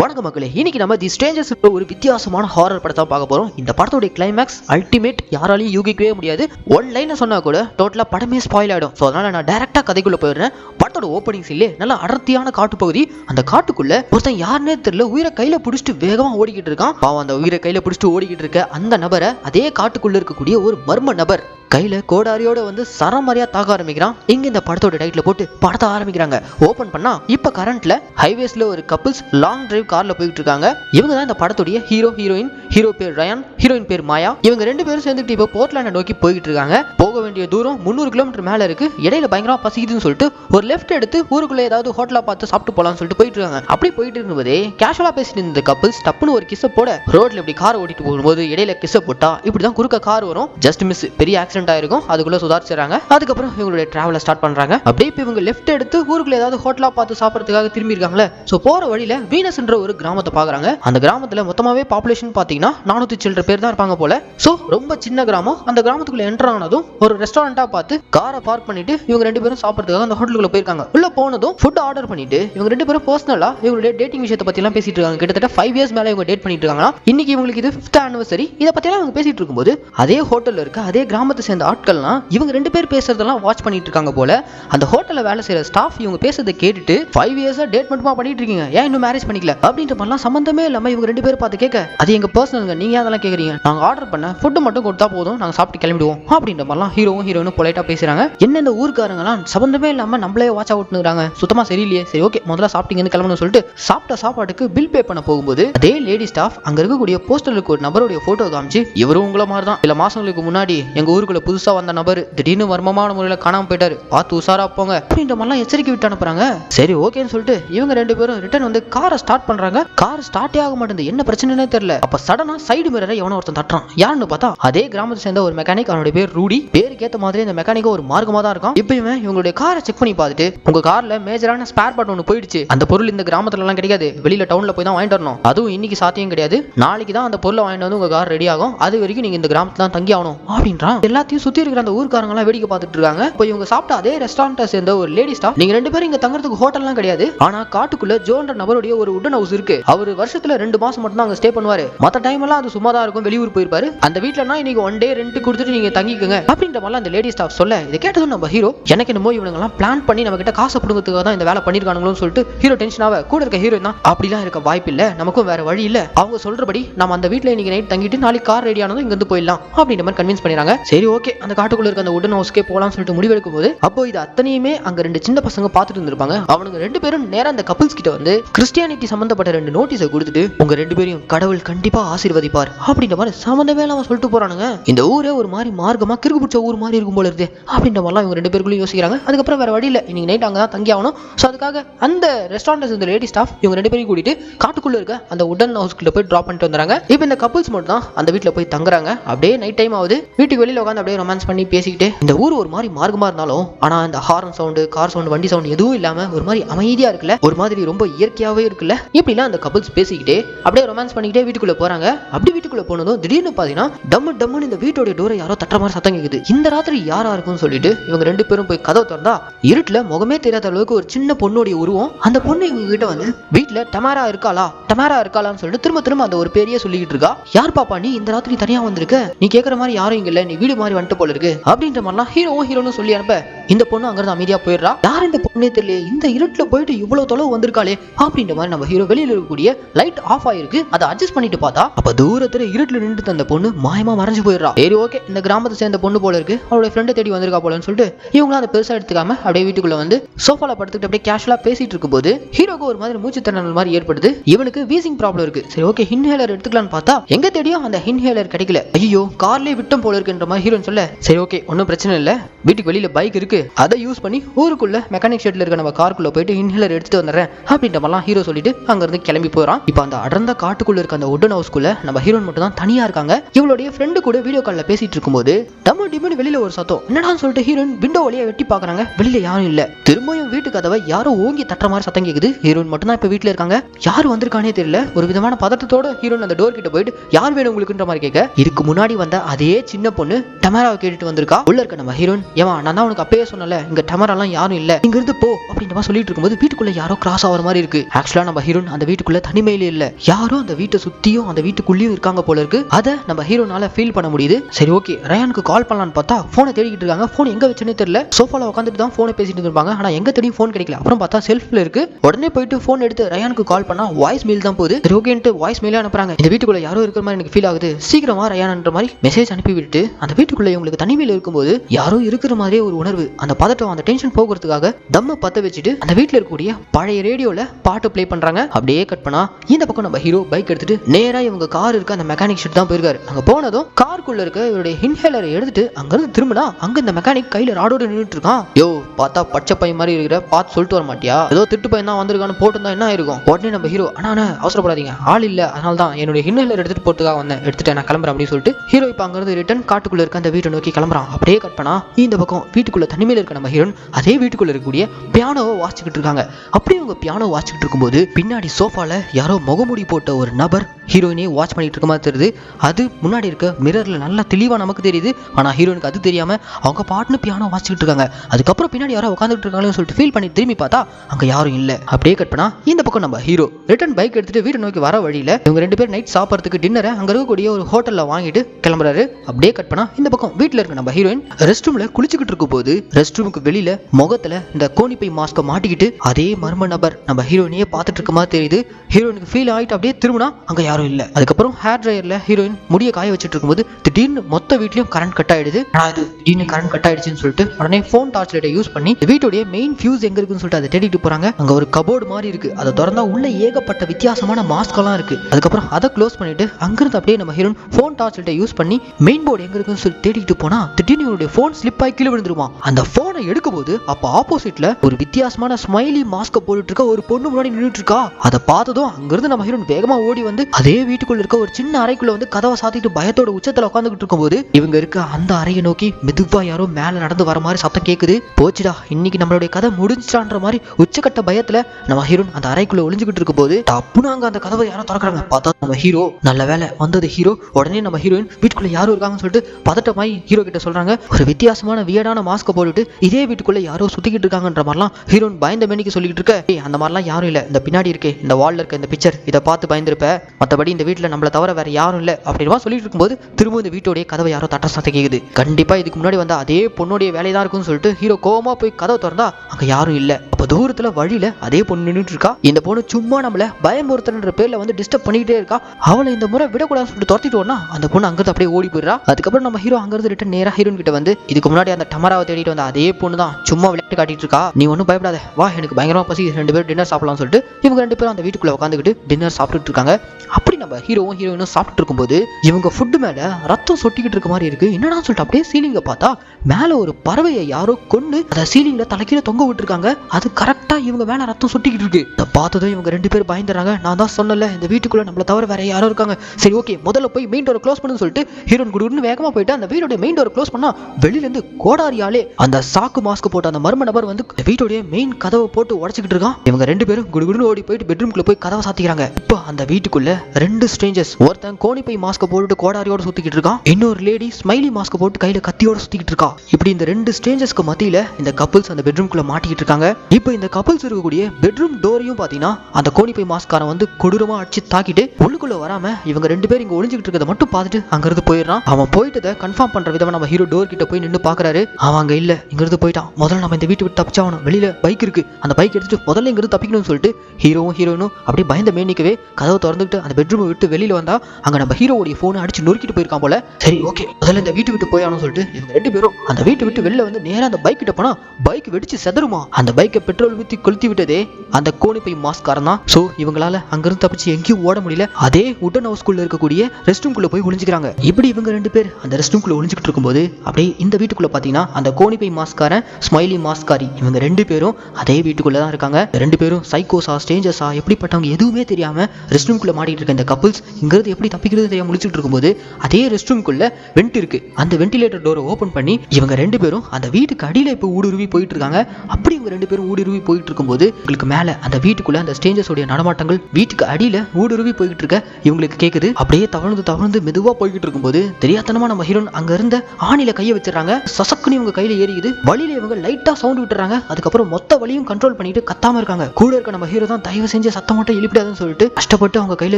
வணக்கம் மக்களே இன்னைக்கு நம்ம தி ஸ்ட்ரேஞ்சர்ஸ் ஒரு வித்தியாசமான ஹாரர் படத்தை பார்க்க போறோம். இந்த படத்தோட கிளைமேக்ஸ் அல்டிமேட் யாராலையும் யூகிக்கவே முடியாது. ஒன் லைன் சொன்னா கூட டோட்டலா படமே ஸ்பாயில் ஆயிடும். ஸோ அதனால நான் டைரக்டா கதைக்குள்ள போயிடுறேன். படத்தோட ஓப்பனிங் சீன்லே நல்ல அடர்த்தியான காட்டுப்பகுதி அந்த காட்டுக்குள்ள ஒருத்தன் யாருன்னே தெரியல உயிரை கையில பிடிச்சிட்டு வேகமா ஓடிக்கிட்டு இருக்கான். பாவம் அந்த உயிரை கையில பிடிச்சிட்டு ஓடிக்கிட்டு இருக்க அந்த நபரை அதே காட்டுக்குள்ள இருக்கக்கூடிய ஒரு மர்ம நபர் கையில கோடாரியோட வந்து சரமாரியா தாக்க ஆரம்பிக்கிறான். இங்க இந்த படத்தோட டைட்டில் போட்டு படத்தை ஆரம்பிக்கிறாங்க. ஓபன் பண்ணா இப்ப கரண்ட்ல ஹைவேஸ்ல ஒரு கப்பிள்ஸ் லாங் டிரைவ் கார்ல போயிட்டு இருக்காங்க. இவங்க தான் இந்த படத்துடைய ஹீரோ ஹீரோயின் ஹீரோ பேர் ரயான் ஹீரோயின் பேர் மாயா இவங்க ரெண்டு பேரும் சேர்ந்துட்டு இப்போ போர்ட்லாண்டை நோக்கி போயிட்டு இருக்காங்க. போக வேண்டிய தூரம் முந்நூறு கிலோமீட்டர் மேல இருக்கு. இடையில பயங்கரமா பசிக்குதுன்னு சொல்லிட்டு ஒரு லெஃப்ட் எடுத்து ஊருக்குள்ள ஏதாவது ஹோட்டலா பார்த்து சாப்பிட்டு போலாம்னு சொல்லிட்டு போயிட்டு இருக்காங்க அப்படி போயிட்டு இருக்கும்போதே கேஷுவலா பேசிட்டு இருந்த கப்பல்ஸ் டப்புன்னு ஒரு கிஸ்ஸை போட ரோட்ல இப்படி கார் ஓட்டிட்டு போகும்போது இடையில கிஸ்ஸை போட்டா இப்படிதான் குறுக்க கார் வரும். ஜஸ்ட் மிஸ் பெரிய ஆக்சிடென்ட் ஆயிருக்கும் அதுக்குள்ள சுதாரிச்சிடறாங்க. அதுக்கப்புறம் இவங்களுடைய டிராவலை ஸ்டார்ட் பண்றாங்க. அப்படியே இப்போ இவங்க லெஃப்ட் எடுத்து ஊருக்குள்ள ஏதாவது ஹோட்டலா பார்த்து சாப்பிட்றதுக்காக திரும்பி இருக்காங்களே. ஸோ போற வழியில வீனஸ்ன்ற ஒரு கிராமத்தை பாக்குறாங்க. அந்த கிராமத்துல மொத்தமாவே பாப்புலேஷன் பாத்தீங்கன்னா நானூத்தி சில்லற பேர் தான் இருப்பாங்க போல. ஸோ ரொம்ப சின்ன கிராமம். அந்த கிராமத்துக்குள்ள என்டர் ஆனதும் ஒரு ரெஸ்டாரண்டா பார்த்து காரை பார்க் பண்ணிட்டு இவங்க ரெண்டு பேரும் சாப்பிட்றதுக்காக அந்த ஹோட்டலுக்குள்ள போயிருக்காங்க. உள்ள போனதும் ஃபுட் ஆர்டர் பண்ணிட்டு இவங்க ரெண்டு பேரும் பர்சனலா இவங்களுடைய டேட்டிங் விஷயத்தை பத்தி எல்லாம் பேசிட்டு இருக்காங்க. கிட்டத்தட்ட ஃபைவ் இயர்ஸ் மேல இவங்க டேட் பண்ணிட்டு இருக்காங்கன்னா இன்னைக்கு இவங்களுக்கு இது ஃபிஃப்த் ஆனிவர்சரி இதை பத்தி எல்லாம் இவங்க பேசிட்டு இருக்கும்போது அதே ஹோட்டல்ல இருக்க அதே கிராமத்தை சேர்ந்த ஆட்கள்லாம் இவங்க ரெண்டு பேர் பேசுறதெல்லாம் வாட்ச் பண்ணிட்டு இருக்காங்க போல அந்த ஹோட்டல்ல வேலை செய்யற ஸ்டாஃப் இவங்க பேசுறதை கேட்டுட்டு ஃபைவ் இயர்ஸா டேட் மட்டுமா பண்ணிட்டு இருக்கீங்க? ஏன் இன்னும் மேரேஜ் பண்ணிக்கல? அப்படின்ற மாதிரிலாம் சம்பந்தமே இல்லாம இவங்க ரெண்டு பேரும் பார்த்து கேட்க அது எங்க பர்சனலுங்க நீங்க அதெல்லாம் கேக்குறீங்க? நாங்க ஆர்டர் பண்ண ஃபுட்டு மட்டும் கொடுத்தா போதும். நாங்க சாப்பிட்டு கிளம்பிடுவோம். அப்படின்ற மாதிரிலாம் ஹீரோவும் ஹீரோனும் பொலைட்டா பேசுறாங்க. என்ன இந்த ஊருக்காரங்கலாம் சம்பந்தமே இல்லாம நம்மளே வாட்ச் அவுட்னுறாங்க சுத்தமா சரியில்லையே. சரி ஓகே முதல்ல சாப்பிட்டீங்கன்னு கிளம்பணும் சொல்லிட்டு சாப்பிட்ட சாப்பாட்டுக்கு பில் பே பண்ண போகும்போது அதே லேடி ஸ்டாஃப் அங்க இருக்கக்கூடிய போஸ்டருக்கு ஒரு நபருடைய போட்டோ காமிச்சு இவரும் உங்களை மாதிரி தான் சில மாசங்களுக்கு முன்னாடி எங்க ஊருக்குள்ள புதுசா வந்த நபர் திடீர்னு மர்மமான முறையில காணாம போயிட்டாரு. பார்த்து உசாரா போங்க. அப்படின்ற மாதிரிலாம் எச்சரிக்கை விட்டு அனுப்புறாங்க. சரி ஓகேன்னு சொல்லிட்டு இவங்க ரெண்டு பேரும் ரிட்டர்ன் வந்து காரை ஸ்டார்ட் பண்றாங்க. கார் ஸ்டார்ட்டே ஆக மாட்டேங்குது. என்ன பிரச்சனைனே தெரியல. அப்ப சடனா சைடு மிரரை எவனோ ஒருத்தன் தட்டுறான். யாருன்னு பார்த்தா அதே கிராமத்தை சேர்ந்த ஒரு மெக்கானிக் அவனுடைய பேர் ரூடி. பேருக்கு ஏத்த மாதிரி இந்த மெக்கானிக் ஒரு மார்க்கமா தான் இருக்கான். இப்பயுமே இவங்களுடைய காரை செக் பண்ணி பார்த்துட்டு உங்க கார்ல மேஜரான ஸ்பேர் பார்ட் ஒன்று போயிடுச்சு. அந்த பொருள் இந்த கிராமத்துல எல்லாம் கிடைக்காது. வெளியில டவுன்ல போய் தான் வாங்கிட்டு வரணும். அதுவும் இன்னைக்கு சாத்தியம் கிடையாது. நாளைக்கு தான் அந்த பொருளை வாங்கிட்டு வந்து உங்க கார் ரெடி ஆகும். அது வரைக்கும் நீங்க இந்த கிராமத்துல தான் தங்கி ஆகணும். அப்படின்றான். எல்லாத்தையும் சுத்தி இருக்கிற அந்த ஊர்க்காரங்க எல்லாம் வேடிக்கை பார்த்துட்டு இருக்காங்க. இப்போ இவங்க சாப்பிட்ட அதே ரெஸ்டாரண்ட்டை சேர்ந்த ஒரு லேடி ஸ்டாஃப் நீங்க ரெண்டு பேரும் இங்க தங்குறதுக்கு ஹோட்டல்லாம் கிடையாது. ஆனா காட்டுக்குள்ள ஜோன்ற நபருடைய ஒரு உடன் ஹவுஸ் இருக்கு. அவர் வருஷத்துல ரெண்டு மாசம் மட்டும் தான் அங்க ஸ்டே பண்ணுவாரு. மத்த டைம் எல்லாம் அது சும்மா தான் இருக்கும். வெளியூர் போயிருப்பாரு. அந்த வீட்லனா இன்னைக்கு ஒன் டே ரெண்ட் கொடுத்துட்டு நீங்க தங்கிக்கோங்க. அப்படின்ற மாதிரி அந்த லேடி ஸ்டாஃப் சொல்ல. இதை கேட்டதும் நம்ம ஹீரோ எனக்கு என்னமோ இவங்க எல்லாம் பிளான் பண்ணி நமக்கு கிட்ட காசு பிடுங்கிறதுக்காக தான் இந்த வேலை பண்ணிருக்கானுங்களோன்னு சொல்லிட்டு ஹீரோ டென்ஷனாவ கூட இருக்க ஹீரோ தான். அப்படிலாம் இருக்க வாய்ப்பு இல்ல. நமக்கும் வேற வழி இல்ல. அவங்க சொல்றபடி நம்ம அந்த வீட்ல இன்னைக்கு நைட் தங்கிட்டு நாளைக்கு கார் ரெடி ஆனதும் இங்க இருந்து போயிடலாம். அப்படின்ற மாதிரி கன்வின்ஸ் பண்ணிடுறாங்க. சரி ஓகே அந்த காட்டுக்குள்ள இருக்க அந்த உடன் ஹவுஸ்க்கே போலாம்னு சொல்லிட்டு முடிவெடுக்கும் போது அப்போ இது அத்தனையுமே அங்க ரெண்டு சின்ன பசங்க பார்த்துட்டு இருந்திருப்பாங்க. அவனுங்க ரெண்டு பேரும் நேரம் அந்த கப்பிள்ஸ் கிட்ட வந்து கிறிஸ்டியானிட்டி சம்பந்தப்பட்ட ரெண்டு நோட்டீஸை கொடுத்துட்டு உங்க ரெண்டு பேரையும் கடவுள் கண்டிப்பா ஆசீர்வதிப்பார். அப்படின்ற மாதிரி சம்மந்தமே இல்லாம சொல்லிட்டு போறானுங்க. இந்த ஊரே ஒரு மாதிரி மார்க்கமா கிறுக்கு பிடிச்ச ஊர் மாதிரி இருக்கும் போல இருக்கு. அப்படின்ற மாதிரிலாம் இவங்க ரெண்டு பேருக்குள்ளயும் யோசிக்கிறாங்க. அதுக்கப்புறம் வேற வழி இல்ல. இன்னைக்கு நைட் அங்கே தான் தங்கி ஆகணும். ஸோ அதுக்காக அந்த ரெஸ்டாரண்ட் இந்த லேடி ஸ்டாஃப் இவங்க ரெண்டு பேரும் கூட்டிட்டு காட்டுக்குள்ள இருக்க அந்த உடன் ஹவுஸ்க்குள்ள போய் ட்ராப் பண்ணிட்டு வந்துறாங்க. இப்போ இந்த கப்புள்ஸ் மட்டும் தான் அந்த வீட்டில் போய் தங்குறாங்க. அப்படியே நைட் டைம் ஆகுது. வீட்டுக்கு வெளியில உட்காந்து அப்படியே ரொமான்ஸ் பண்ணி பேசிக்கிட்டு இந்த ஊர் ஒரு மாதிரி மார்க்கமாக இருந்தாலும் ஆனா இந்த ஹார்ன் சவுண்டு கார் சவுண்டு வண்டி சவுண்ட் எதுவும் இல்லாம ஒரு மாதிரி அமைதியா இருக்குல்ல? ஒரு மாதிரி ரொம்ப இயற்கையாவே இருக்குல்ல? இப்படிலாம் அந்த கப்புள்ஸ் பேசிக்கிட்டே அப்படியே ரொமான்ஸ் பண்ணிக்கிட்டே வீட்டுக்குள்ள போறாங்க. அப்படி வீட்டுக்குள்ள போனதும் திடீர்னு பாத்தீங்கன்னா டம்மு டம்முன்னு இந்த வீட்டோட டோரை யாரோ தட்டுற மாதிரி சத்தம் கேட்குது இந்த ராத்திரி யாரா இருக்கும்னு சொல்லிட்டு இவங்க ரெண்டு பேரும் போய் கதவை திறந்தா இருட்டில் முகமே தெரியாத அளவுக்கு ஒரு சின்ன பொண்ணுடைய உருவம். அந்த பொண்ணு இவங்க கிட்ட வந்து வீட்டுல டமாரா இருக்காளா? டமாரா இருக்காளான்னு சொல்லிட்டு திரும்ப திரும்ப அந்த ஒரு பெரிய சொல்லிக்கிட்டு இருக்கா. யார் பாப்பா நீ? இந்த ராத்திரி தனியா வந்திருக்க? நீ கேக்குற மாதிரி யாரும் இங்க இல்ல. நீ வீடு மாதிரி வந்துட்டு போல இருக்கு. அப்படின்ற மாதிரிலாம் ஹீரோவும் ஹீரோன்னு சொல்லி அனுப்ப இந்த பொண்ணு அங்கிருந்து அமைதியா போயிடுறா. யார் இந்த பொண்ணே தெரியல இந்த இருட்டுல போயிட்டு இவ்வளவு தொலைவு வந்திருக்காளே. அப்படின்ற மாதிரி நம்ம ஹீரோ வெளியில இருக்கக்கூடிய லைட் ஆஃப் ஆயிருக்கு. அதை அட்ஜஸ்ட் பண்ணிட்டு பார்த்தா அப்ப தூரத்துல இருட்டுல நின்று அந்த பொண்ணு மாயமா மறைஞ்சு போயிடுறா. சரி ஓகே இந்த கிராமத்தை சேர்ந்த பொண்ணு போல இருக்கு. அவளுடைய ஃப்ரெண்டை தேடி வந்திருக்கா போலன்னு சொல்லிட்டு இவங்களும் அதை பெருசா எடுத்துக்காம அப்படியே வீட்டுக்குள்ள வந்து சோஃபால படுத்துக்கிட்டு அப்படியே கேஷுவலா பேசிட்டு இருக்கும்போது ஹீரோக்கு ஒரு மாதிரி மூச்சு திணறல் மாதிரி ஏற்படுது. இவனுக்கு வீசிங் ப்ராப்ளம் இருக்கு. சரி ஓகே இன்ஹேலர் எடுத்துக்கலாம்னு பார்த்தா எங்க தேடியும் அந்த இன்ஹேலர் கிடைக்கல. ஐயோ கார்லயே விட்டம் போல இருக்குன்ற மாதிரி ஹீரோன்னு சொல்ல சரி ஓகே ஒன்றும் பிரச்சனை இல்லை. வீட்டுக்கு வெளியில பைக் இருக்கு. அதை யூஸ் பண்ணி ஊருக்குள்ள மெக்கானிக் ஷெட்ல இருக்க நம்ம காருக்குள்ள போயிட்டு இன்ஹேலர் எடுத்துட்டு வந்துடுறேன் அப்படின்ற மாதிரிலாம் ஹீரோ சொல்லிட்டு அங்க இருந்து கிளம்பி போறான். இப்போ அந்த அடர்ந்த காட்டுக்குள்ள இருக்க அந்த உடன் ஹவுஸ்க்குள்ள நம்ம ஹீரோன் மட்டும் தான் தனியா இருக்காங்க. இவளுடைய ஃப்ரெண்டு கூட வீடியோ கால்ல பேசிட்டு இருக்கும்போது டம்மு டிம்முன்னு வெளியில ஒரு சத்தம். என்னடான்னு சொல்லிட்டு ஹீரோயின் விண்டோ வழியா வெட்டி பாக்குறாங்க. வெளியில யாரும் இல்ல. திரும்பியும் வீட்டு கதவை யாரோ ஓங்கி தட்டுற மாதிரி சத்தம் கேக்குது. ஹீரோயின் மட்டும் தான் இப்ப வீட்டுல இருக்காங்க. யார் வந்திருக்கானே தெரியல. ஒரு விதமான பதட்டத்தோட ஹீரோயின் அந்த டோர் கிட்ட போயிட்டு யார் வேணும் உங்களுக்குன்ற மாதிரி கேட்க? இதுக்கு முன்னாடி வந்த அதே சின்ன பொண்ணு டமாராவை கேட்டுட்டு வந்திருக்கா. உள்ள இருக்க நம்ம ஹீரோயின் ஏமா நான் தான் உனக்கு அப்பயே முன்னாடியே சொன்னல இங்க டெமரெல்லாம் யாரும் இல்ல. இங்க இருந்து போ அப்படின்ற மாதிரி சொல்லிட்டு இருக்கும்போது வீட்டுக்குள்ள யாரோ கிராஸ் ஆகிற மாதிரி இருக்கு. ஆக்சுவலா நம்ம ஹீரோன் அந்த வீட்டுக்குள்ள தனிமையிலே இல்ல. யாரோ அந்த வீட்டை சுத்தியும் அந்த வீட்டுக்குள்ளேயும் இருக்காங்க போல இருக்கு. அதை நம்ம ஹீரோனால ஃபீல் பண்ண முடியுது. சரி ஓகே ரயானுக்கு கால் பண்ணலாம்னு பார்த்தா போனை தேடிக்கிட்டு இருக்காங்க. போன் எங்க வச்சுன்னு தெரியல. சோஃபால உட்காந்துட்டு தான் போனை பேசிட்டு இருப்பாங்க ஆனா எங்க தேடியும் போன் கிடைக்கல. அப்புறம் பார்த்தா செல்ஃப்ல இருக்கு. உடனே போயிட்டு போன் எடுத்து ரயானுக்கு கால் பண்ணா வாய்ஸ் மெயில் தான் போகுது. சரி ஓகேன்ட்டு வாய்ஸ் மெயிலே அனுப்புறாங்க. இந்த வீட்டுக்குள்ள யாரோ இருக்கிற மாதிரி எனக்கு ஃபீல் ஆகுது. சீக்கிரமா ரயான்ன்ற மாதிரி மெசேஜ் அனுப்பிவிட்டு அந்த வீட்டுக்குள்ள இவங்களுக்கு தனிமையில் இருக்கும்போது யாரோ இருக்கிற மாதிரியே ஒரு உணர்வு. அந்த பதட்டம் அந்த டென்ஷன் போகிறதுக்காக தம்ம பத்த வச்சுட்டு அந்த வீட்டில் இருக்கக்கூடிய பழைய ரேடியோவில் பாட்டு ப்ளே பண்றாங்க. அப்படியே கட் பண்ணா இந்த பக்கம் நம்ம ஹீரோ பைக் எடுத்துட்டு நேராக இவங்க கார் இருக்க அந்த மெக்கானிக் ஷெட் தான் போயிருக்காரு. அங்க போனதும் காருக்குள்ள இருக்க இவருடைய இன்ஹேலரை எடுத்துட்டு அங்கிருந்து திரும்பினா அங்க இந்த மெக்கானிக் கையில் ராடோடு நின்றுட்டு இருக்கான். யோ பார்த்தா பச்சை பையன் மாதிரி இருக்கிற பார்த்து சொல்லிட்டு வர மாட்டியா? ஏதோ திட்டு பையன் தான் வந்திருக்கான்னு போட்டு என்ன ஆயிருக்கும்? உடனே நம்ம ஹீரோ அண்ணா அவசரப்படாதீங்க. ஆள் இல்லை அதனால தான் என்னுடைய இன்ஹேலர் எடுத்துட்டு போறதுக்காக வந்தேன். எடுத்துட்டு நான் கிளம்புறேன் அப்படின்னு சொல்லிட்டு ஹீரோ இப்போ அங்கிருந்து ரிட்டன் காட்டுக்குள்ள இருக்க அந்த வீட்டை நோக்கி கிளம்புறான். அப்படியே கட் பண்ணா இந்த பக்கம் வீட்டுக்குள்ள தனிமையில் இருக்க நம்ம ஹீரோன் அதே வீட்டுக்குள்ள இருக்கக்கூடிய பியானோவை வாசிச்சுக்கிட்டு இருக்காங்க. அப்படியே அவங்க பியானோ வாசிச்சுக்கிட்டு இருக்கும்போது பின்னாடி சோஃபால யாரோ முகமூடி போட்ட ஒரு நபர் ஹீரோயினே வாட்ச் பண்ணிட்டு இருக்க மாதிரி தெரியுது. அது முன்னாடி இருக்க மிரர்ல நல்லா தெளிவா நமக்கு தெரியுது. ஆனா ஹீரோயினுக்கு அது தெரியாம அவங்க பாட்டுன்னு பியானோ வாசிச்சுட்டு இருக்காங்க. அதுக்கப்புறம் பின்னாடி யாரோ உட்காந்துட்டு இருக்காங்கன்னு சொல்லிட்டு ஃபீல் பண்ணி திரும்பி பார்த்தா அங்க யாரும் இல்ல. அப்படியே கட் பண்ணா இந்த பக்கம் நம்ம ஹீரோ ரிட்டன் பைக் எடுத்துட்டு வீட்டை நோக்கி வர வழியில இவங்க ரெண்டு பேர் நைட் சாப்பிட்றதுக்கு டின்னரை அங்க இருக்கக்கூடிய ஒரு ஹோட்டல்ல வாங்கிட்டு கிளம்புறாரு. அப்படியே கட் பண்ணா இந்த பக்கம் வீட்ல இருக்க நம்ம ஹீரோயின் ரெஸ்ட் ரூம்ல குளிச்சுக்கிட்டு இருக்கும் போது ரெஸ்ட் ரூமுக்கு வெளியில முகத்துல இந்த கோணிப்பை மாஸ்க மாட்டிக்கிட்டு அதே மர்ம நபர் நம்ம ஹீரோயினையே பார்த்துட்டு இருக்க மாதிரி தெரியுது. ஹீரோயினுக்கு ஃபீல் ஆயிட்டு அப்படியே திரும்பினா அங்க யாரும் இல்ல. அதுக்கப்புறம் ஹேர் ட்ரையர்ல ஹீரோயின் முடிய காய வச்சுட்டு இருக்கும்போது திடீர்னு மொத்த வீட்லயும் கரண்ட் கட் ஆயிடுது. ஆனா திடீர்னு கரண்ட் கட் ஆயிடுச்சுன்னு சொல்லிட்டு உடனே ஃபோன் டார்ச் லைட்டை யூஸ் பண்ணி இந்த வீட்டுடைய மெயின் ஃபியூஸ் எங்க இருக்குன்னு சொல்லிட்டு அதை தேடிட்டு போறாங்க. அங்க ஒரு கபோர்டு மாதிரி இருக்கு. அதை திறந்தா உள்ள ஏகப்பட்ட வித்தியாசமான மாஸ்க் எல்லாம் இருக்கு. அதுக்கப்புறம் அதை க்ளோஸ் பண்ணிட்டு அங்கிருந்து அப்படியே நம்ம ஹீரோயின் ஃபோன் டார்ச் லைட்டை யூஸ் பண்ணி மெயின் போர்டு எங்க இருக்குன்னு சொல்லி தேடிட்டு போனா திடீர்னு இவருடைய ஃபோன் ஸ்லிப் ஆகி கீழே விழுந்துருமா. அந்த போனை எடுக்கும்போது அப்ப ஆப்போசிட்ல ஒரு வித்தியாசமான ஸ்மைலி மாஸ்க போட்டுட்டு இருக்க ஒரு பொண்ணு முன்னாடி நின்றுட்டு இருக்கா. அதை பார்த்ததும் அங்கிருந்து நம்ம ஹீரோயின் வேகமா ஓடி வந்து அதே வீட்டுக்குள்ள இருக்க ஒரு சின்ன அறைக்குள்ள வந்து கதவை சாத்திட்டு பயத்தோட உச்சத்துல உட்காந்துக்கிட்டு இருக்கும்போது இவங்க இருக்க அந்த அறையை நோக்கி மெதுவா யாரோ மேல நடந்து வர மாதிரி சத்தம் கேக்குது. போச்சுடா இன்னைக்கு நம்மளுடைய கதை முடிஞ்சிட்டான்ற மாதிரி உச்சக்கட்ட பயத்துல நம்ம ஹீரோன் அந்த அறைக்குள்ள ஒளிஞ்சுக்கிட்டு இருக்கும் போது தப்புன்னு அங்க அந்த கதவை யாரோ திறக்கிறாங்க. பார்த்தா நம்ம ஹீரோ. நல்ல வேலை வந்தது ஹீரோ. உடனே நம்ம ஹீரோயின் வீட்டுக்குள்ள யாரும் இருக்காங்கன்னு சொல்லிட்டு பதட்டமாய் ஹீரோ கிட்ட சொல்றாங்க. ஒரு வித்தியாசமான வியடான மாஸ்க் போட்டுட்டு இதே வீட்டுக்குள்ள யாரோ சுத்திக்கிட்டு இருக்காங்கன்ற மாதிரிலாம் ஹீரோயின் பயந்த மேனிக்கு சொல்லிக்கிட்டு இருக்க அந்த மாதிரிலாம் யாரும் இல்ல. இந்த பின்னாடி இருக்கே இந்த வால்ல இருக்க இந்த பிக்சர் இதை பார்த்து பயந்திருப்ப. மற்றபடி இந்த வீட்டில் நம்மளை தவிர வேற யாரும் இல்ல அப்படின்னு சொல்லிட்டு இருக்கும்போது திரும்ப இந்த வீட்டோடைய கதவை யாரோ தட்ட சத்தம் கேக்குது. கண்டிப்பா இதுக்கு முன்னாடி வந்த அதே பொண்ணுடைய வேலை தான் இருக்கும்னு சொல்லிட்டு ஹீரோ கோவமாக போய் கதவை திறந்தா அங்க யாரும் இல்ல. அப்ப தூரத்துல வழியில அதே பொண்ணு நின்றுட்டு இருக்கா இந்த பொண்ணு சும்மா நம்மள பயமுறுத்தன்ற பேர்ல வந்து டிஸ்டர்ப் பண்ணிக்கிட்டே இருக்கா. அவளை இந்த முறை விடக்கூடாதுன்னு சொல்லிட்டு துரத்திட்டோம்னா அந்த பொண்ணு அங்கிருந்து அப்படியே ஓடி போயிடுறா. அதுக்கப்புறம் நம்ம ஹீரோ அங்கிருந்து ரிட்டன் நேரா ஹீரோன் கிட்ட வந்து இதுக்கு முன்னாடி அந்த டமராவை தேடிட்டு வந்த அதே பொண்ணு தான் சும்மா விளையாட்டு காட்டிட்டு இருக்கா. நீ ஒன்றும் பயப்படாத. வா எனக்கு பயங்கரமா பசி ரெண்டு பேரும் டின்னர் சாப்பிடலாம்னு சொல்லிட்டு இவங்க ரெண்டு பேரும் அந்த வீட்டுக்குள்ள உட்காந்துக்கிட்டு டின்னர் சாப்பிட்டுட்டு இருக்காங்க. அப்படி நம்ம ஹீரோவும் ஹீரோயினும் சாப்பிட்டு இருக்கும்போது இவங்க ஃபுட்டு மேல ரத்தம் சொட்டிக்கிட்டு இருக்க மாதிரி இருக்கு. என்னடா சொல்லிட்டு அப்படியே சீலிங்க பார்த்தா மேல ஒரு பறவையை யாரோ கொண்டு அதை சீலிங்ல தலைக்கீழ தொங்க விட்டுருக்காங்க. அது கரெக்ட் இவங்க மேல ரத்தம் சொட்டிக்கிட்டு இருக்கு. இதை பார்த்ததும் இவங்க ரெண்டு பேரும் பயந்துறாங்க நான் தான் சொன்னல இந்த வீட்டுக்குள்ள நம்மள தவிர வேற யாரோ இருக்காங்க. சரி ஓகே முதல்ல போய் மெயின் டோரை க்ளோஸ் பண்ணுன்னு சொல்லிட்டு ஹீரோன் குடுன்னு வேகமா போயிட்டு அந்த வீடோட மெயின் டோரை க்ளோஸ் பண்ணா வெளியில இருந்து கோடாரியாலே அந்த சாக்கு மாஸ்க் போட்ட அந்த மர்ம நபர் வந்து வீட்டுடைய வீட்டோடைய மெயின் கதவை போட்டு உடச்சிக்கிட்டு இருக்கான். இவங்க ரெண்டு பேரும் குடுகுடுன்னு ஓடி போயிட்டு பெட்ரூம்குள்ள போய் கதவை சாத்திக்கிறாங்க. இப்போ அந்த வீட்டுக்குள்ள ரெண்டு ஸ்ட்ரேஞ்சர்ஸ் ஒருத்தன் கோணிப்பை மாஸ்க் போட்டுட்டு கோடாரியோட சுத்திக்கிட்டு இருக்கான். இன்னொரு லேடி ஸ்மைலி மாஸ்க் போட்டு கையில கத்தியோட சுத்திக்கிட்டு இருக்கா. இப்படி இந்த ரெண்டு ஸ்ட்ரேஞ்சர்ஸ்க்கு மத்தியில இந்த கப்புள்ஸ் அந்த பெட்ரூம்குள்ள மாட்டிக்கிட்டு இருக்காங்க. இப்போ இந்த கப்பிள்ஸ் இருக்கக்கூடிய பெட்ரூம் டோரையும் பார்த்தீங்கன்னா அந்த கோணிப்பை மாஸ்காரன் வந்து கொடூரமாக அடிச்சு தாக்கிட்டு உள்ளுக்குள்ளே வராமல் இவங்க ரெண்டு பேரும் இங்கே ஒளிஞ்சுக்கிட்டு இருக்கிறத மட்டும் பார்த்துட்டு அங்கிருந்து போயிடுறான். அவன் போயிட்டதை கன்ஃபார்ம் பண்ணுற விதமாக நம்ம ஹீரோ டோர் கிட்ட போய் நின்று பார்க்குறாரு. அவன் அங்கே இல்லை இங்கிருந்து போயிட்டான். முதல்ல நம்ம இந்த வீட்டு விட்டு தப்பிச்சாகணும். வெளியில் பைக் இருக்கு. அந்த பைக் எடுத்துட்டு முதல்ல இங்கிருந்து தப்பிக்கணும்னு சொல்லிட்டு ஹீரோவும் ஹீரோயினும் அப்படியே பயந்த மேனிக்கவே கதவை திறந்துக்கிட்டு அந்த பெட்ரூமை விட்டு வெளியில் வந்தால் அங்கே நம்ம ஹீரோவுடைய ஃபோனை அடிச்சு நொறுக்கிட்டு போயிருக்கான் போல. சரி ஓகே முதல்ல இந்த வீட்டு விட்டு போயானு சொல்லிட்டு இவங்க ரெண்டு பேரும் அந்த வீட்டை விட்டு வெளில வந்து நேராக அந்த பைக் கிட்ட போனால் பைக் வெடிச்சு செதறுமா? அந்த பைக்கை பெட்ரோல் ஊத்தி கொளுத்தி விட்டதே. அந்த கோணிப்பை மாஸ்காரன்? தான் சோ இவங்களால அங்கிருந்து தப்பிச்சு எங்கேயும் ஓட முடியல. அதே உடன் ஹவுஸ்குள்ள இருக்கக்கூடிய ரெஸ்ட் ரூம்குள்ள போய் ஒளிஞ்சுக்கிறாங்க. இப்படி இவங்க ரெண்டு பேர் அந்த ரெஸ்ட் ரூம்குள்ள ஒளிஞ்சுக்கிட்டு இருக்கும்போது அப்படியே இந்த வீட்டுக்குள்ள பாத்தீங்கன்னா அந்த கோணிப்பை மாஸ்காரன் ஸ்மைலி மாஸ்காரி இவங்க ரெண்டு பேரும் அதே வீட்டுக்குள்ள தான் இருக்காங்க. ரெண்டு பேரும் சைக்கோஸா ஸ்டேஞ்சஸா எப்படிப்பட்டவங்க எதுவுமே தெரியாம ரெஸ்ட் ரூம்குள்ள மாட்டிட்டு இருக்க இந்த கப்புள்ஸ் இங்கிருந்து எப்படி தப்பிக்கிறது தெரியாம முடிச்சுட்டு இருக்கும்போது அதே ரெஸ்ட் ரூம்குள்ள வெண்ட் இருக்கு. அந்த வென்டிலேட்டர் டோரை ஓபன் பண்ணி இவங்க ரெண்டு பேரும் அந்த வீட்டுக்கு அடியில இப்போ ஊடுருவி போயிட்டு இருக்காங்க. அப்படி இவங்க ரெண்டு பேரும் ஊடுருவி போயிட்டு இருக்கும்போது உங்களுக்கு மேல அந்த வீட்டுக்குள்ள அந்த ஸ்டேஞ்சர்ஸோட நடமாட்டங்கள் வீட்டுக்கு அடியில ஊடுருவி போயிட்டு இருக்க இவங்களுக்கு கேக்குது. அப்படியே தவழ்ந்து தவழ்ந்து மெதுவா போய்கிட்டு இருக்கும்போது தெரியாதனமா நம்ம ஹீரோன் அங்க இருந்த ஆணில கையை வச்சிடறாங்க. சசக்குன்னு இவங்க கையில ஏறியுது. வழியில இவங்க லைட்டா சவுண்ட் விட்டுறாங்க. அதுக்கப்புறம் மொத்த வழியும் கண்ட்ரோல் பண்ணிட்டு கத்தாம இருக்காங்க. கூட இருக்க நம்ம ஹீரோ தான் தயவு செஞ்சு சத்தம் மட்டும் எழுப்பிடாதுன்னு சொல்லிட்டு கஷ்டப்பட்டு அவங்க கையில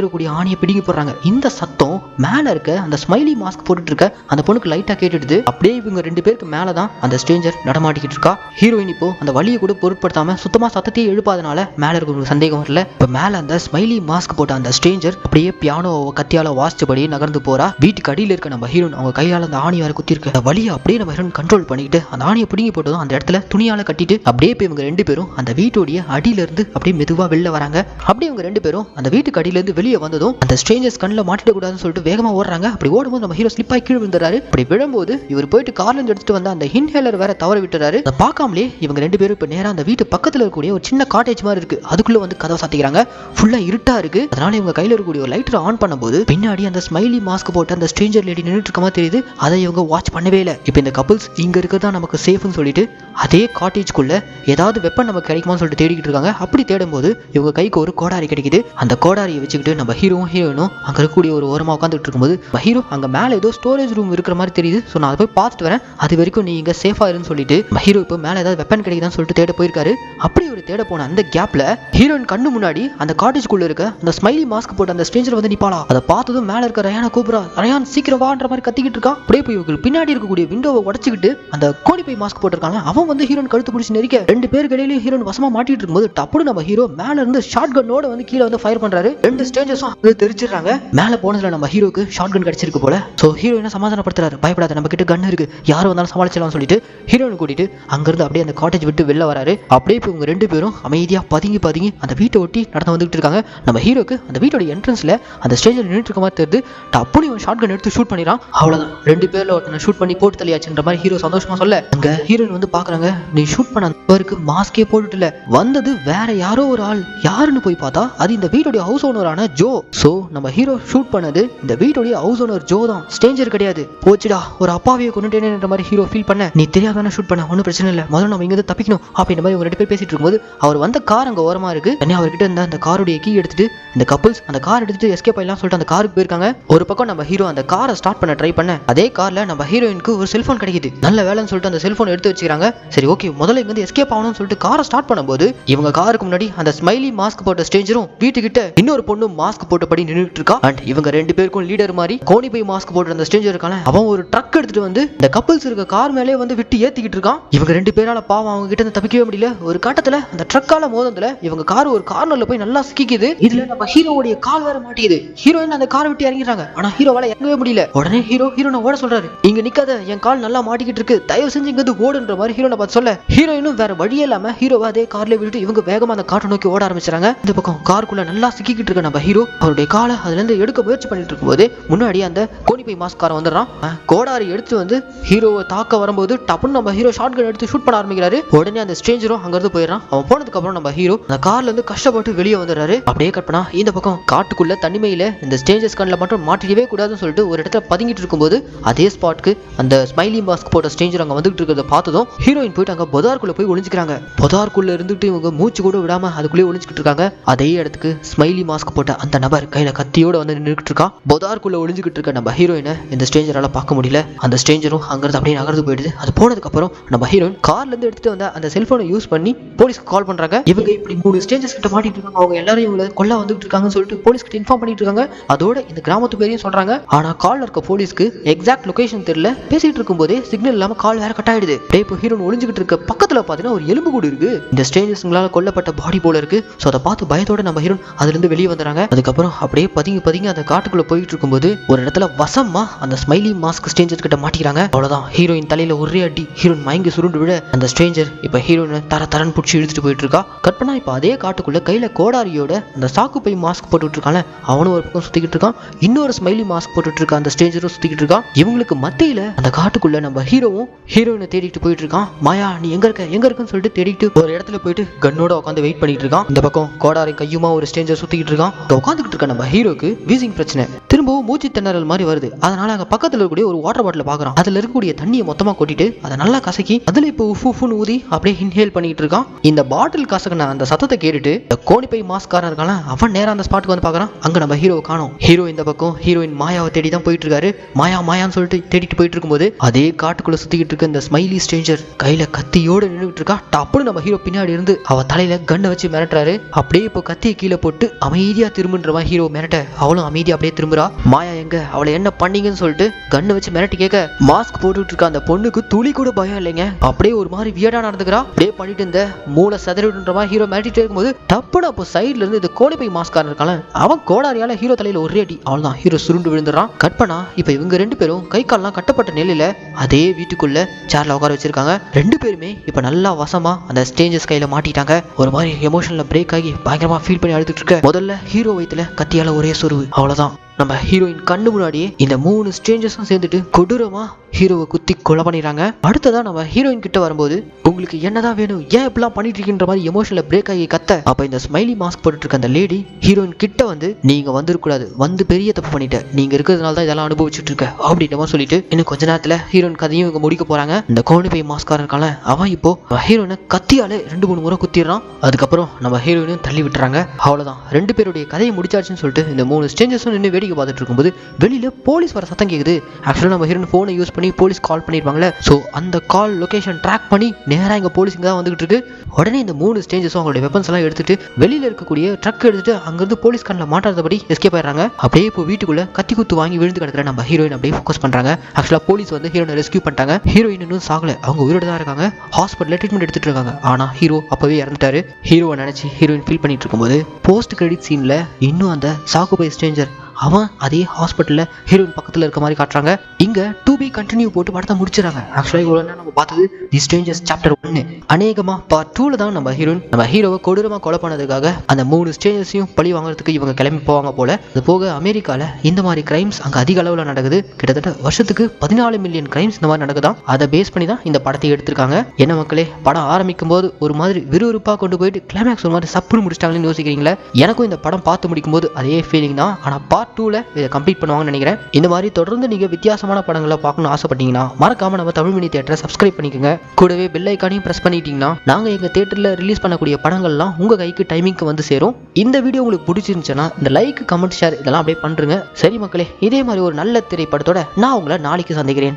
இருக்கக்கூடிய ஆணியை பிடிங்கி போடுறாங்க. இந்த சத்தம் மேல இருக்க அந்த ஸ்மைலி மாஸ்க் போட்டுட்டு இருக்க அந்த பொண்ணுக்கு லைட்டா கேட்டுடுது. அப்படியே இவங்க ரெண்டு பேருக்கு மேலே தான் அந்த ஸ்ட்ரேஞ்சர் நடமாட்டிக்கிட்டு இருக்கா. ஹீரோயின் இப்போ அந்த வழியை கூட பொருட்படுத்தாம சுத்தமாக சத்தத்தையே எழுப்பாதனால மேலே இருக்கவங்களுக்கு சந்தேகம் வரல. இப்போ மேலே அந்த ஸ்மைலி மாஸ்க் போட்ட அந்த ஸ்ட்ரேஞ்சர் அப்படியே பியானோ கத்தியால வாசிச்சபடி நகர்ந்து போறா. வீட்டுக்கு அடியில் இருக்க நம்ம ஹீரோன் அவங்க கையால் அந்த ஆணி வேற குத்திருக்கு. அந்த வழியை அப்படியே நம்ம ஹீரோன் கண்ட்ரோல் பண்ணிட்டு அந்த ஆணியை பிடிங்கி போட்டதும் அந்த இடத்துல துணியால கட்டிட்டு அப்படியே போய் இவங்க ரெண்டு பேரும் அந்த வீட்டுடைய அடியிலிருந்து அப்படியே மெதுவாக வெளில வராங்க. அப்படியே இவங்க ரெண்டு பேரும் அந்த வீட்டுக்கு அடியிலிருந்து வெளியே வந்ததும் அந்த ஸ்ட்ரேஞ்சர்ஸ் கண்ணில் மாட்டிடக்கூடாதுன்னு சொல்லிட்டு வேகமாக ஓடுறாங்க. அப்படி ஓடும்போது நம்ம ஹீரோ ஸ்லிப் ஆகி கீழே விழுந்துறாரு அப்படி விழும்போது இவர் போயிட்டு கார்ல இருந்து எடுத்துட்டு வந்த அந்த இன்ஹேலர் வேற தவற விட்டுறாரு அதை பார்க்காமலே இவங்க ரெண்டு பேரும் இப்போ நேராக அந்த வீட்டு பக்கத்து பக்கத்தில் இருக்கக்கூடிய ஒரு சின்ன காட்டேஜ் மாதிரி இருக்கு. அதுக்குள்ள வந்து கதவை சாத்திக்கிறாங்க. ஃபுல்லா இருட்டா இருக்கு. அதனால இவங்க கையில் இருக்கக்கூடிய ஒரு லைட்டர் ஆன் பண்ணும்போது பின்னாடி அந்த ஸ்மைலி மாஸ்க் போட்டு அந்த ஸ்ட்ரேஞ்சர் லேடி நின்றுட்டு இருக்க மாதிரி தெரியுது. அதை இவங்க வாட்ச் பண்ணவே இல்லை. இப்போ இந்த கப்புள்ஸ் இங்க இருக்கிறதா நமக்கு சேஃப்னு சொல்லிட்டு அதே காட்டேஜ்குள்ள ஏதாவது வெப்பன் நமக்கு கிடைக்குமான்னு சொல்லிட்டு தேடிக்கிட்டு இருக்காங்க. அப்படி தேடும்போது இவங்க கைக்கு ஒரு கோடாரி கிடைக்குது. அந்த கோடாரியை வச்சுக்கிட்டு நம்ம ஹீரோவும் ஹீரோயினும் அங்கே இருக்கக்கூடிய ஒரு ஓரமா உட்காந்துட்டு இருக்கும்போது ஹீரோ அங்கே மேலே ஏதோ ஸ்டோரேஜ் ரூம் இருக்கிற மாதிரி தெரியுது. ஸோ நான் அதை போய் பார்த்துட்டு வரேன். அது வரைக்கும் நீ இங்கே சேஃபாக இருன்னு சொல்லிட்டு ஹீரோ இப்போ மேலே ஏதாவது வெப்பன் கிடைக்குதான்னு சொல்லிட்டு தேட போயிருக்காரு. அப்படி ஒரு தேட போன அந்த கேப்ல ஹீரோயின் கண்ணு முன்னாடி அந்த காட்டேஜ்குள்ள இருக்க அந்த ஸ்மைலி மாஸ்க் போட்டு அந்த ஸ்ட்ரேஞ்சர் வந்து நிப்பாளா? அதை பார்த்ததும் மேல இருக்க ரயானா கூப்பிடா ரயான் சீக்கிரம் வான்ற மாதிரி கத்திக்கிட்டு இருக்கா? அப்படியே போய் இவங்களுக்கு பின்னாடி இருக்கக்கூடிய விண்டோவை உடச்சிக்கிட்டு அந்த கோடி போய் மாஸ்க் போட்டிருக்காங்க அவன் வந்து ஹீரோன் கழுத்து பிடிச்சி நெரிக்க ரெண்டு பேர் இடையிலயும் ஹீரோன் வசமா மாட்டிட்டு இருக்கும்போது டப்புனு நம்ம ஹீரோ மேல இருந்து ஷார்ட் கன்னோட வந்து கீழே வந்து ஃபயர் பண்றாரு. ரெண்டு ஸ்டேஞ்சஸும் வந்து தெரிச்சிடுறாங்க மேல போனதுல நம்ம ஹீரோக்கு ஷார்ட் கன் கிடைச்சிருக்கு போல. சோ ஹீரோயினை சமாதானப்படுத்துறாரு? பயப்படாத நம்ம கிட்ட கன் இருக்கு. யார் வந்தாலும் சமாளிச்சலாம்னு சொல்லிட்டு ஹீரோயின் கூட்டிட்டு அங்கிருந்து அப்படியே அந்த காட்டேஜ் விட்டு வெளில வராரு. அப்படியே இவங்க ரெண்டு பேரும் அமைதியா பதுங்கி பதுங்கி அந்த வீட்டை ஒட்டி நடந்து வந்துகிட்டு இருக்காங்க. நம்ம ஹீரோக்கு அந்த வீட்டோட என்ட்ரன்ஸ்ல அந்த ஸ்டேஜில் நின்றுட்டு இருக்க மாதிரி தெரியுது. டப்புனு இவன் ஷார்ட் கன் எடுத்து ஷூட் பண்ணிடான் அவ்வளவுதான். ரெண்டு பேரில் ஒருத்தனை ஷூட் பண்ணி போட்டு தள்ளியாச்சுன்ற மாதிரி ஹீரோ சந்தோஷமா சொல்ல அங்கே ஹீரோயின் வந்து பாக்குறாங்க. நீ ஷூட் பண்ண அந்த பேருக்கு மாஸ்கே போட்டுட்டு வந்தது வேற யாரோ ஒரு ஆள். யாருன்னு போய் பார்த்தா அது இந்த வீட்டோடைய ஹவுஸ் ஓனரான ஜோ. சோ நம்ம ஹீரோ ஷூட் பண்ணது இந்த வீட்டோடைய ஹவுஸ் ஓனர் ஜோ தான். ஸ்டேஞ்சர் கிடையாது. போச்சுடா ஒரு அப்பாவியை கொண்டுட்டேன்ற மாதிரி ஹீரோ ஃபீல் பண்ண நீ தெரியாதானே ஷூட் பண்ண? ஒன்றும் பிரச்சனை இல்லை. முதல்ல நம்ம இங்க தப்பிக்கணும். அப்படின்ற மாதிரி இவங்க ரெண்டு பேர் பேசி பேசிட்டு இருக்கும்போது அவர் வந்த கார் அங்க ஓரமா இருக்கு. தனியாக அவர்கிட்ட இருந்த அந்த காருடைய கீ எடுத்துட்டு இந்த கப்புள்ஸ் அந்த கார் எடுத்துட்டு எஸ்கேப் ஆயிடலாம் சொல்லிட்டு அந்த காருக்கு போயிருக்காங்க. ஒரு பக்கம் நம்ம ஹீரோ அந்த காரை ஸ்டார்ட் பண்ண ட்ரை பண்ண அதே காரில் நம்ம ஹீரோயினுக்கு ஒரு செல்போன் கிடைக்குது. நல்ல வேலைன்னு சொல்லிட்டு அந்த செல்போன் எடுத்து வச்சுக்கிறாங்க. சரி ஓகே முதல்ல இங்க எஸ்கேப் ஆகணும்னு சொல்லிட்டு காரை ஸ்டார்ட் பண்ணும்போது இவங்க காருக்கு முன்னாடி அந்த ஸ்மைலி மாஸ்க் போட்ட ஸ்டேஞ்சரும் வீட்டுக்கிட்ட இன்னொரு பொண்ணும் மாஸ்க் போட்டபடி நின்றுட்டு இருக்கா அண்ட் இவங்க ரெண்டு பேருக்கும் லீடர் மாதிரி கோனி போய் மாஸ்க் போட்டு அந்த ஸ்டேஞ்சர் இருக்கான அவன் ஒரு ட்ரக் எடுத்துட்டு வந்து இந்த கப்பல்ஸ் இருக்க கார் மேலே வந்து விட்டு ஏத்திக்கிட்டு இருக்கான் இவங்க ரெண்டு பேரால பாவம் அவங்க கிட்ட தப்பிக்கவே முடியல. ஒரு ஆட்டத்துல அந்த ட்ரக்கால மோதத்துல இவங்க கார் ஒரு கார்னர்ல போய் நல்லா சிக்கிக்குது. இதுல நம்ம ஹீரோவுடைய கால் வேற மாட்டிக்குது. ஹீரோயின் அந்த காரை விட்டு இறங்கிடுறாங்க. ஆனா ஹீரோவால இறங்கவே முடியல. உடனே ஹீரோ ஹீரோனை ஓட சொல்றாரு. இங்க நிக்காத என் கால் நல்லா மாட்டிக்கிட்டு இருக்கு. தயவு செஞ்சு இங்கிருந்து ஓடுன்ற மாதிரி ஹீரோனை பார்த்து சொல்ல. ஹீரோயினும் வேற வழியே இல்லாம ஹீரோவா அதே கார்ல விட்டுட்டு இவங்க வேகமா அந்த காட்டை நோக்கி ஓட ஆரம்பிச்சாங்க இந்த பக்கம் காருக்குள்ள நல்லா சிக்கிக்கிட்டு இருக்க நம்ம ஹீரோ அவருடைய காலை அதுல இருந்து எடுக்க முயற்சி பண்ணிட்டு இருக்கும்போது முன்னாடி அந்த கோணிப்பை மாஸ்காரன் வந்துடுறான். கோடாரி எடுத்து வந்து ஹீரோவை தாக்க வரும்போது டப்புன்னு நம்ம ஹீரோ ஷார்ட் கன் எடுத்து ஷூட் பண்ண ஆரம்பிக்கிறாரு. உடனே அந்த ஸ்ட்ரேஞ்சரும் அங்கிருந்து போய் போயிடறான். அவன் போனதுக்கு அப்புறம் நம்ம ஹீரோ அந்த கார்ல இருந்து கஷ்டப்பட்டு வெளியே வந்துடுறாரு. அப்படியே கட் பண்ணா இந்த பக்கம் காட்டுக்குள்ள தனிமையில இந்த ஸ்டேஞ்சஸ் கண்ணில் மட்டும் மாட்டிடவே கூடாதுன்னு சொல்லிட்டு ஒரு இடத்துல பதுங்கிட்டு இருக்கும்போது அதே ஸ்பாட்க்கு அந்த ஸ்மைலி மாஸ்க் போட்ட ஸ்டேஞ்சர் அங்கே வந்துட்டு இருக்கிறத பார்த்ததும் ஹீரோயின் போயிட்டு அங்கே பொதார்க்குள்ள போய் ஒளிஞ்சிக்கிறாங்க. பொதார்க்குள்ள இருந்துட்டு இவங்க மூச்சு கூட விடாம அதுக்குள்ளேயே ஒளிஞ்சிக்கிட்டு இருக்காங்க. அதே இடத்துக்கு ஸ்மைலி மாஸ்க் போட்ட அந்த நபர் கையில கத்தியோட வந்து நின்றுட்டு இருக்கான் பொதார்க்குள்ள ஒளிஞ்சிக்கிட்டு இருக்க நம்ம ஹீரோயினை இந்த ஸ்டேஞ்சரால பார்க்க முடியல. அந்த ஸ்டேஞ்சரும் அங்கிருந்து அப்படியே நகர்ந்து போயிடுது. அது போனதுக்கு அப்புறம் நம்ம ஹீரோயின் கார்ல இருந்து எடுத்துட்டு வந்த அந்த செல்போனை யூஸ் பண்ணி போலீஸ்க்கு கால் பண்றாங்க. இவங்க இப்படி மூணு ஸ்டேஞ்சஸ் கிட்ட மாட்டிட்டு இருக்காங்க. அவங்க எல்லாரும் இவங்களை கொல்ல வந்துட்டு இருக்காங்கன்னு சொல்லிட்டு போலீஸ் கிட்ட இன்ஃபார்ம் பண்ணிட்டு இருக்காங்க. அதோட இந்த கிராமத்து பேரையும் சொல்றாங்க. ஆனா கால்ல இருக்க போலீஸ்க்கு எக்ஸாக்ட் லொகேஷன் தெரியல. பேசிட்டு இருக்கும்போதே சிக்னல் இல்லாம கால் வேற கட் ஆயிடுது. டேப் இப்போ ஹீரோன் ஒளிஞ்சுக்கிட்டு இருக்க பக்கத்துல பாத்தீங்கன்னா ஒரு எலும்பு கூடு இருக்கு. இந்த ஸ்டேஞ்சஸ்ங்களால கொல்லப்பட்ட பாடி போல இருக்கு. சோ அதை பார்த்து பயத்தோட நம்ம ஹீரோன் அதுல இருந்து வெளியே வந்துறாங்க அதுக்கப்புறம் அப்படியே பதுங்கி பதுங்கி அந்த காட்டுக்குள்ள போயிட்டு இருக்கும்போது ஒரு இடத்துல வசமா அந்த ஸ்மைலி மாஸ்க் ஸ்டேஞ்சர் கிட்ட மாட்டிக்கிறாங்க. அவ்வளவுதான். ஹீரோயின் தலையில ஒரே அடி. ஹீரோயின் மயங்கி சுருண்டு விட அந்த ஸ்ட்ரேஞ்சர் இப்ப ஹீரோயின் தர தரன் பிடிச்சி இழுத்துட்டு போயிட்டு இருக்கா கற்பனா இப்போ அதே காட்டுக்குள்ள கையில கோடாரியோட அந்த சாக்கு பை மாஸ்க் போட்டுட்டு இருக்கான அவனும் ஒரு பக்கம் சுத்திக்கிட்டு இருக்கான் இன்னொரு ஸ்மைலி மாஸ்க் போட்டுட்டு இருக்க அந்த ஸ்டேஞ்சரும் சுத்திக்கிட்டு இருக்கான் இவங்களுக்கு மத்தியில அந்த காட்டுக்குள்ள நம்ம ஹீரோவும் ஹீரோயினை தேடிட்டு போயிட்டு இருக்கான் மாயா நீ எங்க இருக்க? எங்க இருக்குன்னு சொல்லிட்டு தேடிட்டு ஒரு இடத்துல போயிட்டு கன்னோட உட்காந்து வெயிட் பண்ணிட்டு இருக்கான் இந்த பக்கம் கோடாரி கையுமா ஒரு ஸ்டேஞ்சர் சுத்திக்கிட்டு இருக்கான் இங்க உட்காந்துக்கிட்டு இருக்க நம்ம ஹீரோக்கு வீசிங் பிரச்சனை. திரும்பவும் மூச்சு திணறல் மாதிரி வருது. அதனால அங்க பக்கத்துல இருக்கக்கூடிய ஒரு வாட்டர் பாட்டில் பாக்குறான். அதுல இருக்கக்கூடிய தண்ணியை மொத்தமா கொட்டிட்டு அதை நல்லா கசக்கி அதுல இப்போ உஃப் உஃப்னு ஊதி அப்படியே இன்ஹேல் பண்ணிட்டு இருக்கான் இந்த பாட்டில் கசக்கின அந்த சத்தத்தை கேட்டுட்டு இந்த கோணிப்பை மாஸ்காரன் இருக்கான அவன் நேரா அந்த ஸ்பாட்டுக்கு வந்து பார்க்குறான். அங்க நம்ம ஹீரோ காணோம். ஹீரோ இந்த பக்கம் ஹீரோயின் மாயாவை தேடி தான் போயிட்டு இருக்காரு மாயா மாயான்னு சொல்லிட்டு தேடிட்டு போயிட்டு இருக்கும்போது அதே காட்டுக்குள்ள சுத்திக்கிட்டு இருக்க இந்த ஸ்மைலி ஸ்ட்ரேஞ்சர் கையில கத்தியோட நின்றுட்டு இருக்கா. டப்புன்னு நம்ம ஹீரோ பின்னாடி இருந்து அவ தலையில கண்ணை வச்சு மிரட்டுறாரு. அப்படியே இப்போ கத்தியை கீழே போட்டு அமைதியா திரும்புன்றவன் ஹீரோ மிரட்ட அவளும் அமைதியா அப்படியே திரும்புறா. மாயா எங்க? அவளை என்ன பண்ணீங்கன்னு சொல்லிட்டு கண்ணை வச்சு மிரட்டி கேட்க மாஸ்க் போட்டுட்டு இருக்க அந்த பொண்ணுக்கு துளி கூட பயம் இல்லைங்க. அப்படியே ஒரு மாதிரி வியடா நடந்துக்கிறா. அப்படியே பண்ணிட்டு இருந்த மூளை சதறிடுன்ற மாதிரி ஹீரோ மிரட்டிட்டே இருக்கும்போது டப்புனு அப்போ சைடுல இருந்து இந்த கோழிப்பை மாஸ்காரன் இருக்கான அவன் கோடாரியால ஹீரோ தலையில ஒரே அடி அவள்தான். ஹீரோ சுருண்டு விழுந்துறான் கட் பண்ணா இப்போ இவங்க ரெண்டு பேரும் கை கால்லாம் கட்டப்பட்ட நிலையில அதே வீட்டுக்குள்ள சேர்ல உட்கார வச்சிருக்காங்க. ரெண்டு பேருமே இப்போ நல்லா வசமா அந்த ஸ்டேஞ்சஸ் கையில மாட்டிட்டாங்க. ஒரு மாதிரி எமோஷனில் பிரேக் ஆகி பயங்கரமா ஃபீல் பண்ணி அழுதுட்டு இருக்க. முதல்ல ஹீரோ வயித்துல கத்தியால ஒரே சொருவு. அவ்வளவுதான். நம்ம ஹீரோயின் கண்ணு முன்னாடியே இந்த மூணு ஸ்ட்ரேஞ்சர்ஸும் சேர்ந்துட்டு கொடூரமா ஹீரோவை குத்தி கொலை பண்ணிடுறாங்க. அடுத்ததா நம்ம ஹீரோயின் கிட்ட வரும்போது உங்களுக்கு என்னதான் வேணும்? ஏன் இப்படிலாம் பண்ணிட்டு இருக்கின்ற மாதிரி எமோஷனல பிரேக் ஆகி கத்த? அப்ப இந்த ஸ்மைலி மாஸ்க் போட்டுட்டு இருக்க அந்த லேடி ஹீரோயின் கிட்ட வந்து நீங்க வந்துருக்கூடாது வந்து பெரிய தப்பு பண்ணிட்ட. நீங்க இருக்கிறதுனால தான் இதெல்லாம் அனுபவிச்சுட்டு இருக்க அப்படின்ற மாதிரி சொல்லிட்டு இன்னும் கொஞ்ச நேரத்துல ஹீரோயின் கதையும் இவங்க முடிக்க போறாங்க. இந்த கோணி பை மாஸ்காரன் இருக்கான அவன் இப்போ ஹீரோயினை கத்தியாலே ரெண்டு மூணு முறை குத்திடுறான். அதுக்கப்புறம் நம்ம ஹீரோயினும் தள்ளி விட்டுறாங்க. அவ்வளவுதான். ரெண்டு பேருடைய கதையை முடிச்சாச்சுன்னு சொல்லிட்டு இந்த மூணு ஸ்டேஞ்சஸும் நின்று வேடிக்கை பார்த்துட்டு இருக்கும்போது வெளியில போலீஸ் வர சத்தம் கேக்குது. ஆக்சுவலாக நம்ம ஹீரோயின் ஃபோனை யூஸ் பண்ணி போலீஸ் கால் பண்ணிருப்பாங்களே ஸோ அந்த கால் லொகேஷன் ட்ராக் பண்ணி நேராக இங்கே போலீஸ் இங்க தான் வந்துகிட்டு இருக்கு. உடனே இந்த மூணு ஸ்டேஞ்சஸும் அவங்களுடைய வெப்பன்ஸ் எல்லாம் எடுத்துட்டு வெளியில இருக்கக்கூடிய ட்ரக் எடுத்துட்டு அங்கேருந்து போலீஸ் கண்ணில் மாட்டாதபடி எஸ்கேப் ஆயிடுறாங்க. அப்படியே இப்போ வீட்டுக்குள்ள கத்தி குத்து வாங்கி விழுந்து கிடக்கிற நம்ம ஹீரோயின் அப்படியே ஃபோக்கஸ் பண்ணுறாங்க ஆக்சுவலாக போலீஸ் வந்து ஹீரோனை ரெஸ்கியூ பண்ணிட்டாங்க. ஹீரோயின் இன்னும் சாகலை. அவங்க உயிரோட தான் இருக்காங்க. ஹாஸ்பிட்டலில் ட்ரீட்மெண்ட் எடுத்துட்டு இருக்காங்க. ஆனா ஹீரோ அப்பவே இறந்துட்டாரு. ஹீரோவை நினச்சி ஹீரோயின் ஃபீல் பண்ணிட்டு இருக்கும்போது போஸ்ட் கிரெடிட் சீனில் இன்னும் அந்த சாகுபை ஸ்ட்ரேஞ்சர் அவன் அதே ஹாஸ்பிட்டலில் ஹீரோயின் பக்கத்தில் இருக்க மாதிரி காட்டுறாங்க. இங்கே டூ பி கண்டினியூ போட்டு படத்தை முடிச்சிடறாங்க. ஆக்சுவலாக இவ்வளோ நேரம் நம்ம பார்த்தது தி ஸ்ட்ரேஞ்சர்ஸ் சாப்டர் ஒன்று அநேகமாக பார்ட் டூவில் தான் நம்ம ஹீரோயின் நம்ம ஹீரோவை கொடூரமாக கொலை பண்ணதுக்காக அந்த மூணு ஸ்ட்ரேஞ்சர்ஸையும் பழி வாங்குறதுக்கு இவங்க கிளம்பி போவாங்க போல. அது போக அமெரிக்காவில் இந்த மாதிரி கிரைம்ஸ் அங்கே அதிக அளவில் நடக்குது. கிட்டத்தட்ட வருஷத்துக்கு பதினாலு மில்லியன் கிரைம்ஸ் இந்த மாதிரி நடக்குதான். அதை பேஸ் பண்ணி தான் இந்த படத்தை எடுத்திருக்காங்க. என்ன மக்களே படம் ஆரம்பிக்கும் போது ஒரு மாதிரி விறுவிறுப்பாக கொண்டு போயிட்டு கிளைமேக்ஸ் ஒரு மாதிரி சப்புன்னு முடிச்சிட்டாங்கன்னு யோசிக்கிறீங்களா? எனக்கும் இந்த படம் பார்த்து முடிக்கும் போது அதே ஃபீலிங் தான். ஆனால் பார்ட் டூவில் இதை கம்ப்ளீட் பண்ணுவாங்கன்னு நினைக்கிறேன். இந்த மாதிரி தொடர்ந்து நீங்கள் வித்தியாசமான படங்களை பார்க்கணும்னு ஆசைப்பட்டீங்கன்னா மறக்காமல் நம்ம தமிழ் மினி தேட்டரை சப்ஸ்கிரைப் பண்ணிக்கோங்க. கூடவே பெல் ஐக்கானையும் ப்ரெஸ் பண்ணிட்டீங்கன்னா நாங்கள் எங்கள் தேட்டரில் ரிலீஸ் பண்ணக்கூடிய படங்கள்லாம் உங்கள் கைக்கு டைமிங்க்கு வந்து சேரும். இந்த வீடியோ உங்களுக்கு பிடிச்சிருந்துச்சுன்னா இந்த லைக் கமெண்ட் ஷேர் இதெல்லாம் அப்படியே பண்ணுறங்க சரி மக்களே இதே மாதிரி ஒரு நல்ல திரைப்படத்தோட நான் உங்களை நாளைக்கு சந்திக்கிறேன்.